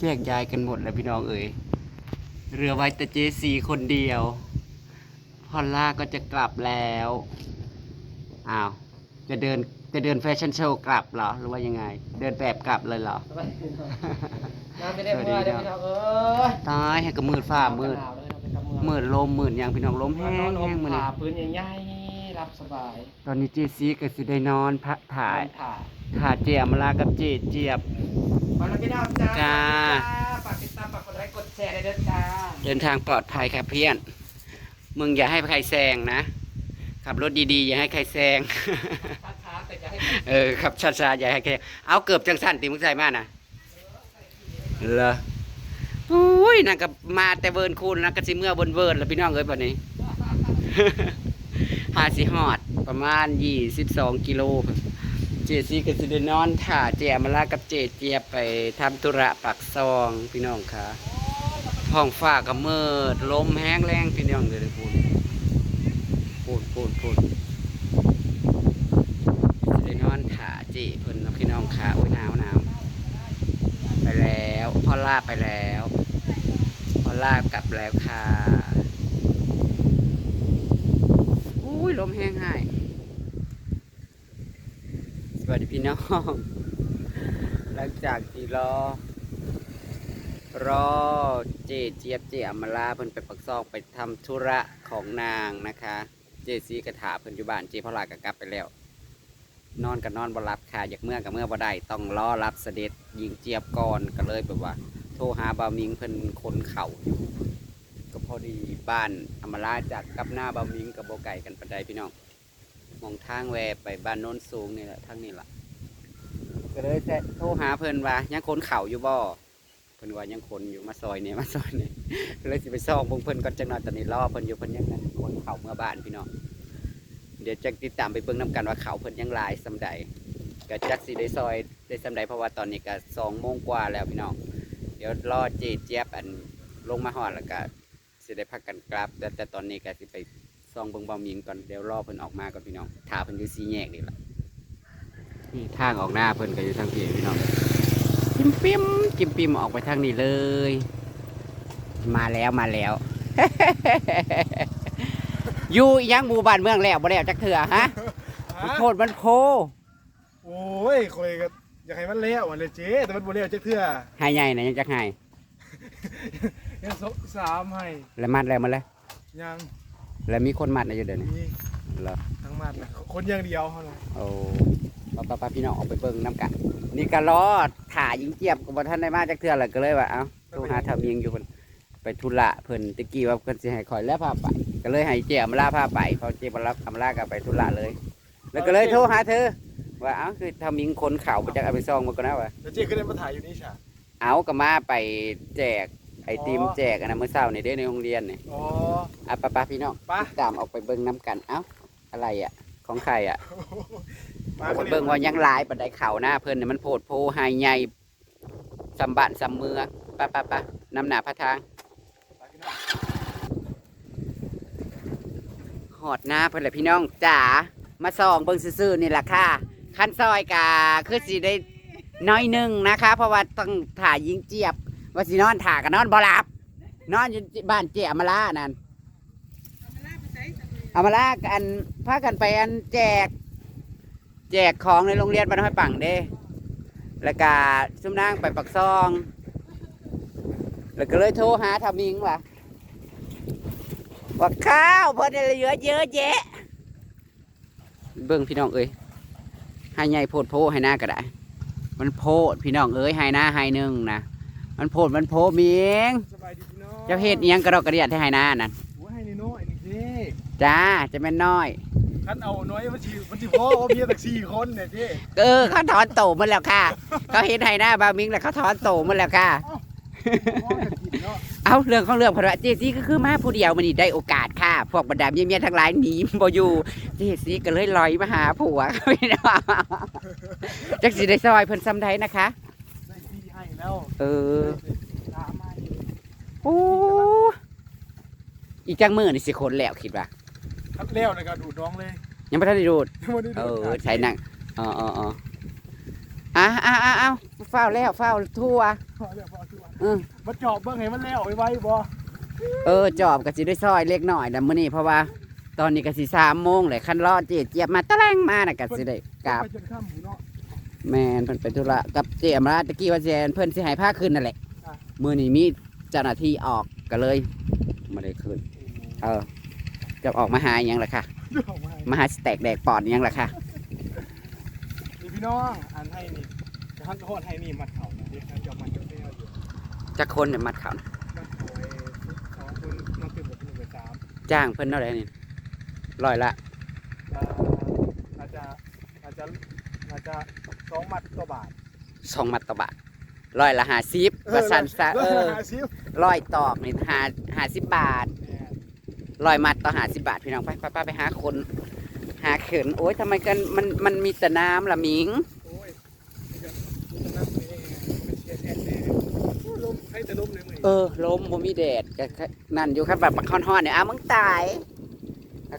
แยกย้ายกันหมดแล้วพี่น้องเอ๋ยเรือไว้แต่เจซีคนเดียว พอลล่าก็จะกลับแล้วอ้าวจะเดินจะเดินแฟชั่นโชว์กลับเหรอหรือว่ายังไง เดินแบบกลับเลยเหรอน้ำไม่ได้เมื่อเดี๋ยวพี่น้องเอ้ยตายให้กับมืดฟ้ามืดมืดลมมืดอย่างพี่น้องลมแห้งแห้งมือนี่ผ่าปืนใหญ่ๆรับสบาย ตอนนี้เจซีก็สิได้นอนพักถ่ายผ่าถ่ายเจียมลากับเจเจี๊ยบ มาแล้วพี่น้องจ้าจ้า ฝากติดตามฝากกดไลค์กดแชร์ได้ด้วยจ้าเดินทางปลอดภัยครับเพื่อน มึงอย่าให้ใครแซงนะ ขับรถดีๆ อย่าให้ใครแซง ช้าๆแต่จะให้ เออขับช้าๆอย่าให้ใครเอาเกือบจังสั้นติมึงใส่มานะเหรออุ้ยนั่นก็มาแต่เวิร์นคูณนั่นก็สิเมื่อเวิร์นเวิร์นแล้วพี่น้องเอ้ยป่านนี้ หาสิฮอดประมาณยี่สิบสองกิโล เจซีก็สิได้นอนถ่าเจมาลากับเจเจียบไปทำธุระปักซองพี่น้องค่ะห้องฟ้าก็มืดลมแห้งแรงพี่น้องเลยพูดพูดพูดพูดสิได้นอนถ่าเจเพิ่นเนาพี่น้องค่ะโอ้ยหนาวหนาวไปแล้วพ่อลาไปแล้วพ่อลากลับแล้วค่ะอุ้ยลมแห้งให้สวัส ดีพี่น้อง หลังจากที่รอ รอเจเจี๊ยบเจอมมาลาเพิ่นไปปักซอกไปทำธุระของนางนะคะ เจซีกระถาเพิ่นอยู่บ้านเจพลากกลับไปแล้ว นอนกับนอนบ่รับค่ะอยากเมื่อกับเมื่อบ่ได้ต้องรอรับเสด็จยิงเจี๊ยบก่อนก็เลยแบบว่า โทรหาบาวมิงเพิ่นคนเข่าอยู่ก็พอดีบ้านอมาลาจากกับหน้าบาวมิงกับโบไก่กันปานใดพี่น้อง มองทางแวไปบ้านโน้นสูงนี่แหละทางนี้ล่ะก็เลยแซะโทรหาเพิ่นว่ายังคนเข่าอยู่บ่เพิ่นว่ายังคนอยู่มาซอยนี่มาซอยนี่เลยสิไปซ่องเบิ่งเพิ่นก่อนจังหน่อยตอนนี้รอเพิ่นอยู่เพิ่นยังขนคนเข่าเมื่อบ้านพี่น้องเดี๋ยวจะติดตามไปเบิ่งนํกันว่าเขาเพิ่นยังลายสำใดก็จักสิได้ซอยได้สำใดเพราะว่าตอนนี้ก็สองโมงกว่าแล้วพี่น้องเดี๋ยวรอเจเจี๊ยบอันลงมาฮอดแล้วก็สิได้พักกันกลับแต่แต่ตอนนี้ก็สิไป องเบิ่งเบาหมิงก่อนเดี๋ยวรอเพิ่นออกมาก่อนพี่น้องถ้าเพิ่นอยู่สีแยกนี่ล่ะนี่ทางออกหน้าเพิ่นก็อยู่ทางพี่พี่น้องจิ้มปิ้มจิ้มปิ้มออกไปทางนี้เลย มาแล้วมาแล้ว อยู่อีหยังหมู่บ้านเมืองแล้วบ่แล้วจักเถื่อฮะมันโพดมันโพโอ้ยคอยก็อยากให้มันเลี้ยวมันเลยเจ๊แต่มันบ่เลี้ยวจักเทื่อให้ใหญ่นะยังจักให้ยังสองสามให้แล้วมัดแล้วมาแล้วยัง แล้วมีคนมัดนะอยู่เดี๋ยวนี้มีเหรอทั้งมัดนะคนอย่างเดียวเท่านั้นโอ้ป้าป้าป้าพี่น้องออกไปเบิ่งน้ำกัน นี่ก็รอถ่ายิงเจี๊ยบก็บ่ทันได้มาจักเทื่อเลยก็เลยว่าเอ้าโทรหาทำยิงอยู่เพิ่นไปธุระเพิ่นตะกี้ว่าเพิ่นสิให้คอยแล้วพาไป ก็เลยให้เจี๊ยบมาลาพาไปพอเจี๊ยบมาลาอำลาก็ไปธุระเลย แล้วก็เลยโทรหาเธอ ว่าเอ้าคือทำยิงคนเข่าไปจากเอาไปซองมาก่อนนะว่าแล้วเจ๊ก็ได้มาถ่ายอยู่นี่ฉะเอาก็มาไปแจก ไอติมอ๋อแจกอันนั้นเมื่อเช้านี่เด้ในโรงเรียนนี่อ๋อ อะป้าป้าพี่น้องไป้าตามออกไปเบิ่งน้ำกันเอ้าอะไรอะ ของใครอะป้าเอาไปเบิ่งว่ายังหลายปานใดเข่าหน้าเพิ่นนี่มันโพดโพหายใหญ่สำบ้านสำเมืองป้าป้าป้านำหน้าพระทางหอดหน้าเพิ่นแหละพี่น้องจ๋ามาส่องเบิ่งซื่อๆนี่แหละค่ะขั้นซอยกาคือสิได้น้อยหนึงนะคะ เพราะว่าต้องถ่ายยิงเจี๊ยบ ว่าสินอนถ่ากันนอนบ่หลับ นอนอยู่บ้านเจี๊ยมาลานั่นเอามาลากันพากันไปอันแจก แจกของในโรงเรียนบ้านห้อยปังเด้ แล้วก็ซุ่มนางไปปักซอง แล้วก็เลยโทรหาทามิงว่าว่าข้าวเพอได้เหลือเยอะแยะ เบิ่งพี่น้องเอ้ยให้ใหญ่โพดโพให้หน้าก็ได้ มันโพดพี่น้องเอ้ยให้หน้าให้หนึ่งนะ มันโพดมันโพเมียงสบายดีพี่น้องเจ้าเฮ็ดอิหยังกระดอกกระเดียดให้ให้หน้านั่นโอ้ยให้นี่น้อยนี่เจ๊จ้าจะแม่นน้อย คันเอาน้อยมันสิมันสิพอว่ามีแต่สี่คนเนี่ยเจ๊เออเขาถอนโตหมันแล้วค่ะ เขาเฮ็ดให้หน้าบามิงแล้วเขาถอนโตหมันแล้วค่ะ พอกันกินเนาะเอาเรื่องของเรื่องเพราะว่าเจซี่ก็คือมาผู้เดียวมันนี่ได้โอกาสค่ะ พวกบรรดาเมียๆทั้งหลายหนีบ่อยู่เจซี่ก็เลยลอยมาหาผัวพี่น้องจักสิได้ซอยเพิ่นซ้ำใดนะคะได้ที่ให้ แล้วเออสามให้โอ้อีกจังมือนี่สิคนแล้วคิดว่าครับแล้วในการดูดน้องเลยยังไม่ทันได้ดูดยังไม่ได้เอดูดอใช้นั่งอ๋ออ๋ออ๋ออะอะอะเอาเฝ้าวแล้วเฝ้าวทั่ว พอแล้วพอทุกวันเออ มาจอบเบิ่งให้มันแล้วไว้ๆบ่เออจอบก็สิได้ซอยเล็กหน่อยนะมื้อนี้เพราะว่า ตอนนี้ก็สิ3โมงเลยคันรอเจเจี๊ยบมาตะแลงมาน่ะก็สิได้กลับ ไปจนค่ำหูเนาะ แม่นเพิ่นไปธุระกับเจอำราตะกี้ว่าสิให้เพิ่นสิให้พาขึ้นนั่นแหละอะ มื้อนี้มีเจ้าหน้าที่ออกก็เลยบ่ได้ขึ้นเออจะออกมาหาอิหยังล่ะค่ะดูออกมาให้มาหาสแต็กแดกปอดอิหยังล่ะค่ะนี่พี่น้องอันให้นี่ท่านโทษให้นี่มัดเข่านะเดี๋ยวท่านจะมัดเจ้าแก้วอยู่จักคนเนี่ยมัดเขามัดเข่าไอ้สองคนน้องขึ้นกับหนึ่งกับสามจ้างเพิ่นเท่าไหร่นี่ร้อยละ อ่าอาจจะอาจจะอาจจะ สองมัดต่อบาทสองมัดต่อบาทร้อยละ50ว่าซั่นซะเออหาซิวร้อยตอกนี่5 50บาทร้อยมัดต่อหาสิบบาทพี่น้องไปไปไปไปหาคน หาเขินโอ๊ยทำไมกันมันมันมีแต่น้ำละหมิงโอ้ยนี่ก็จะนั่งนี่เองเป็นเชียร์แทนแน่โอ้ยลมให้แต่ลมเลยมึงเออลมบ่มีแดดก็ก็นั่นอยู่ครับแบบมันฮ้อนๆเนี่ยอ้าวมึงตาย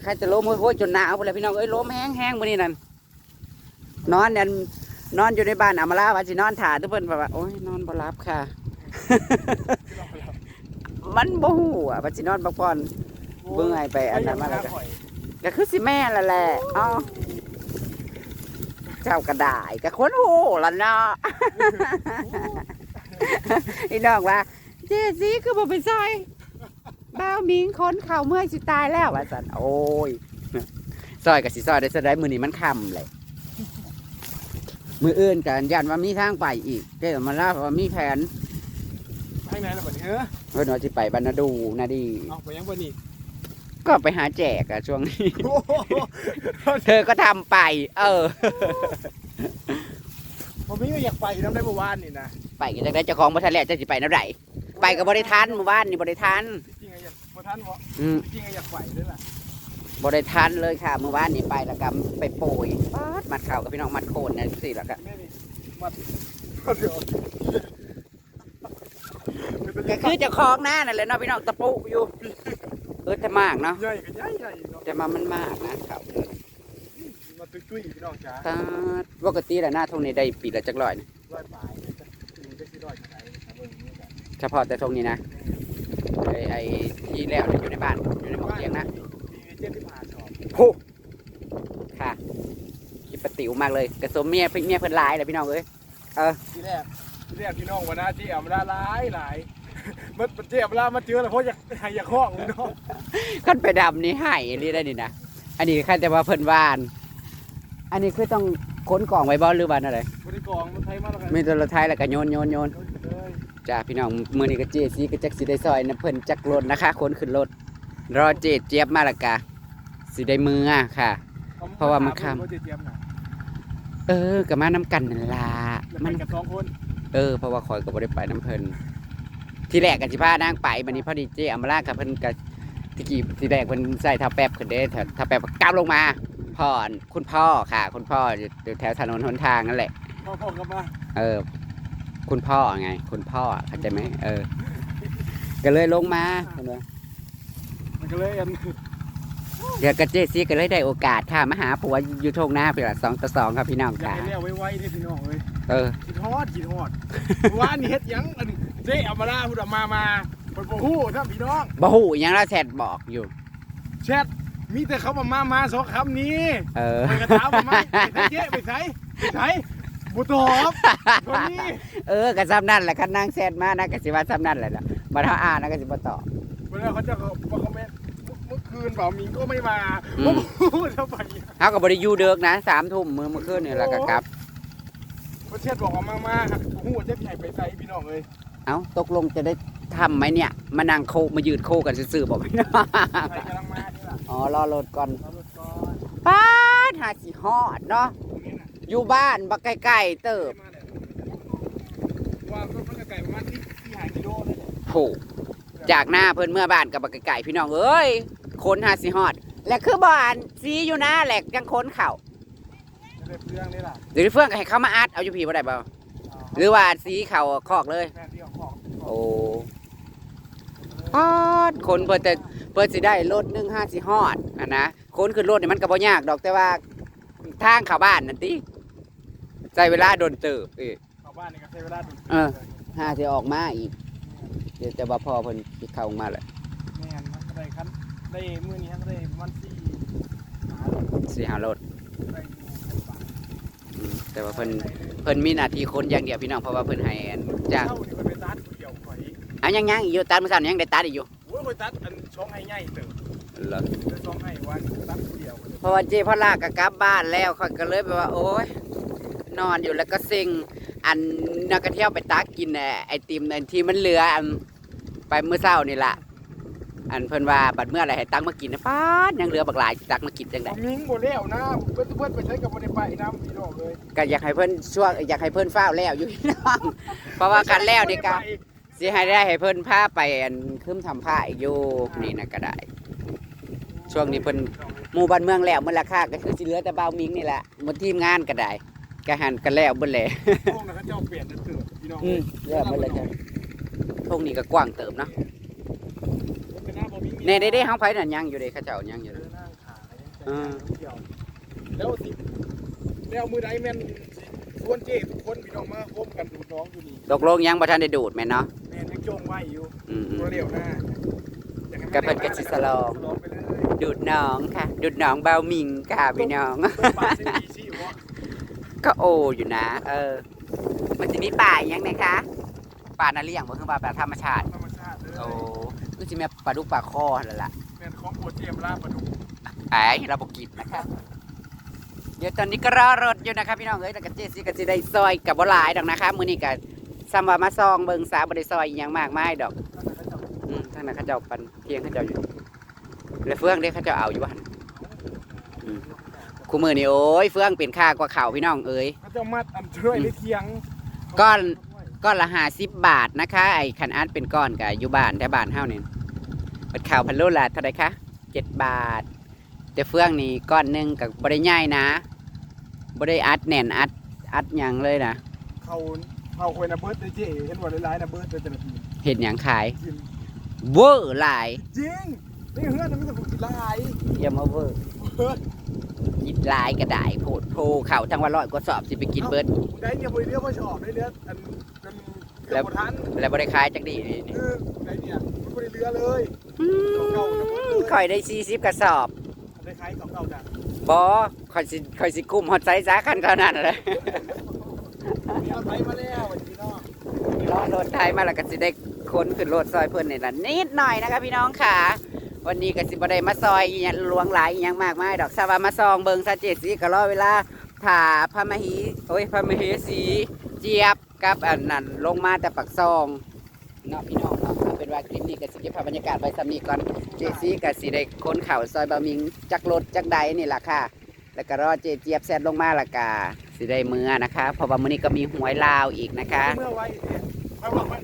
ใครจะล้มโอ้ยจนหนาวไปเลยพี่น้องเอ้ยล้มแห้งแห้งๆมื้อนี้นั่นนอนเนี่ย นอนอยู่ในบ้านอามาลาว่าสินอนถ่าทุกเพิ่นแบบว่าโอ้ยนอนบ่รับค่ะ มันบ่ฮู้อะว่าสินอนบักพรเบิ่งไงไปอันนั้นมาแล้วก็คือสิแม่ละแหละอ๋อเจ้ากระดายก็คนหูละเนาะอีน้องว่า เจสีคือบ่ไปซอยบ้าวมิงคนเข่าเมื่อยสิตายแล้วว่าสันโอ้ยซอยกับสิซอยได้สได้มือนี้มันคำเลย มืออื่นกันยันว่ามีทางไปอีกเจ้ามาล่าว่ามีแผนให้ไหนล่ะบัดนี้เฮ้อเพื่อนว่าสิไปบรรณดูนาดี เอาไปยังบัดนี้ก็ไปหาแจกอะช่วงนี้ โอ้โหเธอก็ทำไป เออ ผมมีก็อยากไปน้ำได้เมื่อวานนี่นะไปก็จะได้เจ้าของบ่ทันแล้วจะสิไปน้ำไหนไปกับบริทันเมื่อวานนี่บริทันจริงๆอะอยากบ่ทันบ่อืมจริงๆอะอยากไปด้วยล่ะ บริทันเลยค่ะเมื่อวานนี่ไปแล้วก็ไปโปรยป๊าดมัดเข่ากับพี่น้องมัดโคนนะสิแล้วก็แม่นี่มัดเดี๋ยวก็คือเจ้าของหน้านั่นแหละเนาะพี่น้องตะปุอยู่เออแต่มากเนาะใหญ่ก็ใหญ่ใหญ่เนาะแต่มามันมากนะเขามาตุ้ยๆพี่น้องจ๋าตาดปกติแล้วหน้าทงนี้ได้ปีละจักร้อยนี่ร้อยปลายเนี่ยจะดูได้ที่ร้อยเท่าไหร่ครับเบิ่งนี่กันเฉพาะแต่ทงนี้นะไอ้ไอ้ที่แล้วเนี่ยอยู่ในบ้านอยู่ในหมองเตียงนะมี เจ็ดที่ผ่านสอบโอ้ค่ะคิดปะติ๋วมากเลยกระสมเมียเมียเพิ่นหลายเลยพี่น้องเอ้ยที่แรกที่แรกพี่น้องวันหน้าที่อ่ำลาหลายหลายมันเจ็บลามาเจอแล้วเพราะอยากให้อยากห้องพี่น้องขั้นไปดำนี่ให้นี่ได้นี่นะอันนี้ขั้นแต่ว่าเพิ่นวาน อันนี้คือต้องค้นกล่องไว้บ่หรือบ้านอะไรบริกรมันไทยมาแล้วกันมีตัวรถไทยแล้วก็โยนโยนโยนเลยจ้าพี่น้องมื้อนี้ก็เจซีก็จักสิได้ซอยนะเพิ่นจักรถนะคะคนขึ้นรถ รอเจเจี๊ยบมาและกะสิได้มืออะค่ะ เพราะว่ามันค่ำเจ็บเจ็บนะเออก็มาน้ำกันนั่นล่ะแล้วมัไปนกับสองคนเออเพราะว่าข่อยก็บ่ได้ไปน้ำเพิ่นที่แรกกันสิพานางไปบัดนี้พอดีเจอำมาลากับเพิ่นก็ที่กี้ที่แรกเพิ่นใส่เท้าแป๊บขึ้นเด้ถ้าถ้าแป๊บก้าวลงมาพ่อคุณพ่อค่ะ คุณพ่ออยู่แถวถนนหนทางนั่นแหละ พ่อพ่อกลับมาเออ คุณพ่อไง คุณพ่อเข้าใจไหมเออ ก็เลยลงมาเห็นไหมมัน ก็เลยอันเดี๋ยวกระเจซี่ก็เลยได้โอกาสค่ะมาหาผัวอยู่ทงหน้าไปละสองต่อสองครับพี่น้องอยากค่ะให้เลี้ยวไว้ๆนี่พี่น้องเอ้ยเออกินฮอดกินฮอดว่านี่เฮ็ดหยังอันเจ๊เอามาล่าพูดออกมามาเปิดโอ้โหท่านพี่น้องบ่หูหยังแล้วแชทบอกอยู่ แชทมีแต่เขามามามาสองคำนี้เออ ไปกระถามมาไหมไปใส่เจ๊ไปใส่ไปใส่บุตอบคนนี้เออกระซ้ำนั่นแหละคันนางแชทมานะกสิว่าซ้ำนั่นแหละนะมาถ้าอ่านนะกสิบ่ตอบ เวลาเขาจะมาคอมเมน ต่อคืนเปล่ามิงก็ไม่มาอืผมพูดทำไมเฮาก็บ่ได้อยู่เด้กนะสามทุ่มมือเมื่อคืนนี่แล้วก็กลับ ประเทศบอกว่ามามาครับโอ้โหเจ๊ใหญ่ไปใส่พี่น้องเลยเอ้าตกลงจะได้ทำไหมเนี่ย มานั่งโคมายืนโคกันซื่อๆบอกพี่น้องใครกำลังมานี่ล่ะอ๋อรอรถก่อนราลดก่อนป้าดหาสิฮอดเนาะตรงนี้น่ะอยู่บ้านบักไกลๆเติบมาเลยว่าก็มันไก่ประมาณที่ที่หายกิโลเลยเนี่ย ผูกจากหน้าเพิ่นเมื่อบ้านกับบักไก่พี่น้องเอ้ย คนหาสิฮอด และคือบ้านสีอยู่นะแหลกยังค้นเข่าจะได้เพื่องนี่ล่ะหรือเฟื่องก็ให้เขามาอัดเอาอยู่พี่บ่ได้เปล่าหรือว่าสีเข่าคอกเลยแฟนที่เอาของโอ้ฮอดคนเพิ่นแต่เพิ่นสิได้รถหนึ่งห้าสิฮอดอะนะคนขึ้นรถนี่มันก็บ่ยากดอกแต่ว่าทางเข้าบ้านนั่นติใช้เวลาโดนเติบเอ้ยเข้าบ้านนี่ก็ใช้เวลาดูเออ ห้าสิออกมาอีก เดี๋ยวจะบ่พอเพิ่นสิเข้ามาแหละแม่นมันก็ได้คัน ได้มื้อนี้ก็ได้ประมันสี่หาสิหารถได้อยู่คันบาทอืมแต่ว่าเพิ่นเพิ่นมีหน้าที่คนอย่างเดียวพี่น้องเพราะว่าเพิ่นให้อันจ้างเจ้านี่มันไปตัดผู้เดียวข่อยอะยังยังอีกอยู่ตัดมื้อเช้านี่ยังได้ตัดอีกอยู่โอ้ยข่อยตัดอันช่องให้ใหญ่เติบเหรอเดี๋ยวช่องให้วันตัดผู้เดียวเพราะว่าเจ๊พ่อลากก็กลับบ้านแล้วเขาก็เลยแบบว่า โอ๊ยนอนอยู่แล้วก็เซ็งอันนักกระเที่ยวไปตักกินน่ะไอติมอันที่มันเหลืออันไปเมื่อเช้านี่ล่ะ อันเพิ่นว่าบัดเมื่อไหรให้ตักมากินนะป้าดยังเหลือบักหลายสิตักมากินจังไดผมมิงบ่แล้วนะเพิ่นเพิ่นไปใช้กับบ่ได้ไปน้ำพี่น้องเลยก็อยากให้เพิ่นช่วงอยากให้เพิ่นฟ้าวแล้วอยู่พี่น้องเพราะว่าการแล้วนี่ก็สิให้ได้ให้เพิ่นพาไปอันคืมทำผ้าอีกอยู่นี่นะก็ได้ ช่วงนี้เพิ่นหมู่บ้านเมืองแล้วมันราคาก็คือสิเหลือแต่บ่าวมิงนี่แหละหมดทีมงานก็ได้ก็หันกันแล้วเบิ่นแหละพวกนั้นเขาเจ้าเปลี่ยนเติบพี่น้องอืมเลือกมาเลยจ้ะทงนี้ก็กว้างเติมเนาะ เป็นหน้าบ่มีแน่ได้ได้เฮาไผนั่นยังอยู่เด้เขาเจ้ายังอยู่เดิเด้นนั่งขายอืมเที่ยวแล้วสิแล้วมือใดแม่นชวนเจ้ทุกคนพี่น้องมาพบกันดูน้องอยู่นี่ตกลงยังบ่ทันได้ดูดแม่นเนาะแม่นยังจงไว้อยู่อืมตัวเดียวหน้าอยาให้มัก็เพิ่นก็สิสลองสลองไปเลยๆดูดน้องค่ะ ดูดน้องบ่าวมิงค่ะพี่น้องต้องปาดเส้นดีสิวะก็โออยู่นะ เออ มันจะมีป่าอีกอยังไงคะป่านาเลี้ยงบ่คือป่าแบบธรรมชาติธรรมชาติเลยโอ้ คือสิแม่ปลาดุกปลาคอนั่นล่ะแม่นของโปรเจมลาบปลาดุกไอ้เราบอกกินนะครับ เดี๋ยวตอนนี้ก็รอรถอยู่นะครับพี่น้องเอ้ยแต่กับเจซี่ก็จะได้ซอยกับบ่หลายดอกนะคะมื้อนี้ก็ซ้ำว่ามาซองเบิ่งสาบ่ได้ซอยอหยังมากมายดอกอืมทางนั้นเขาเจ้าปันเพียงเขาเจ้าอยู่แล้วเฟืองเด้เขาเจ้าเอาอยู่บ้านอืมคู่มือนี่โอ้ยเฟืองเป็นค่ากว่าเขาวพี่น้องเอ้ย เขาจะมัดอันช่วยได้เทียงก้อน ก้อนละห้าสิบบาทนะคะไอ้ขันอาร์ตเป็นก้อนกับอยู่บ้านแต่บ้านเฮาเนี่ยเปิดข่าวพันโลละเท่าไหรคะเจ็ดบาท แต่เฟืองนี่ก้อนหนึ่งกับบริย่ายนะบริอัดแน่นอัดอัดหยังเลยนะเขาเขาคอยนะเบิร์ดได้เจ๊เห็นว่าหลายๆนะเบิร์ดเป็นแต่ละทีเห็นหยังขายกินเวอร์หลายจริงนี่เฮือนมันจะกินหลายอย่ามาเวอร์เบิร์ดกินหลายก็ได้โพดโพเข่าทั้งวันร้อยก็สอบสิไปกินเบิร์ดได้เนี่ยบริเรียกว่าชอบได้เนื้ออัน เป็นเกืแล้อวบทันแล้วบริขายจักดีนี่นี่คือได้เนี่ยมันบริเรือเลยอืมข่อยได้สี่สิบกระสอบได้ขายของเก่าจ้ะบอข่อยสิข่อยสิกุ้มฮอตไซส์สาคันเท่านั้นเลยมีเอาไทยมาแล้ววันนี้เนาะรอรถไทยมาแล้วก็สิได้ค้นขึ้นรถซอยเพิ่นนี่ละนิดหน่อยนะคะพี่น้องค่ะ วันนี้ก็สิบ่ได้มาซอยอหยังหลวงหลายอหยังมากมายดอกซาว่ามาซองเบิงซาเจดสีก็รอเวลาถ่าพระมหีโอ้ยพระมเหสีเจี๊ยบ กับอันนั้นลงมาแต่ปักซองเนาะพี่น้องเนาะเอาเป็นว่าคลิปนี้ก็สิเก็บภาพบรรยากาศไว้สำนี้ก่อนเจสีก็สิได้ค้นเข่าวซอยบะมิงจักรถจักใดนี่ล่ะค่ะ แล้วก็รอเจเจี๊ยบแซดลงมาและกาสิได้มือนะคะเพราะว่ามื้อนี้ก็มีหวยลาวอีกนะคะ เมื่อไว้เนี่ยเขาบอกว่า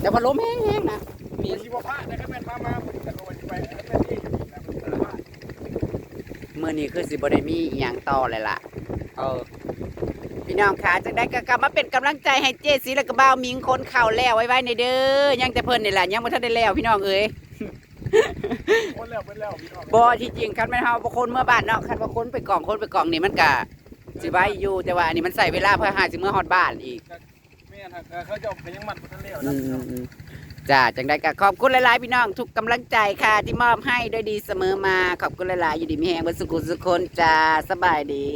แต่ว่าลมแห้งๆนะมีชีวภาพนะครับแม่นมามาผมจะเอาไว้ไปแม่นที่นะแต่ละบ้านมื้อนี้คือสิบ่ได้มีอหย่างต่อเลยล่ะเออ พี่น้องคะจังได้ก็กลับมาเป็นกำลังใจให้เจสีและก็บ่าวมิงคนเข่าแล้วไว้ไว้ในเด้อยังแต่เพิ่นนี่แหละยังบ่ทันได้แล้วพี่น้องเอ้ยคนแล้วเป็นแล้วพี่น้องบ่ที่จริงคันแม่นเฮาบ่คนเมื่อบ้านเนาะคันว่าคนไปกล่องคนไปกล่องนี่มันก็สิไว้อยู่แต่ว่าอันนี้มันใส่เวลาเพื่อหาสิมื้อฮอดบ้านอีกแม่นฮะเขาจะเอาไปยังมัดคนแล้วอืนะมอืมอืมจ้าจังได้ก็ขอบคุณหลายๆพี่น้องทุกกำลังใจค่ะ ที่มอบให้ด้วยดีเสมอมาขอบคุณหลายๆอยู่ดีมีแหงบนสุขุสุขคนจ้าสบายดี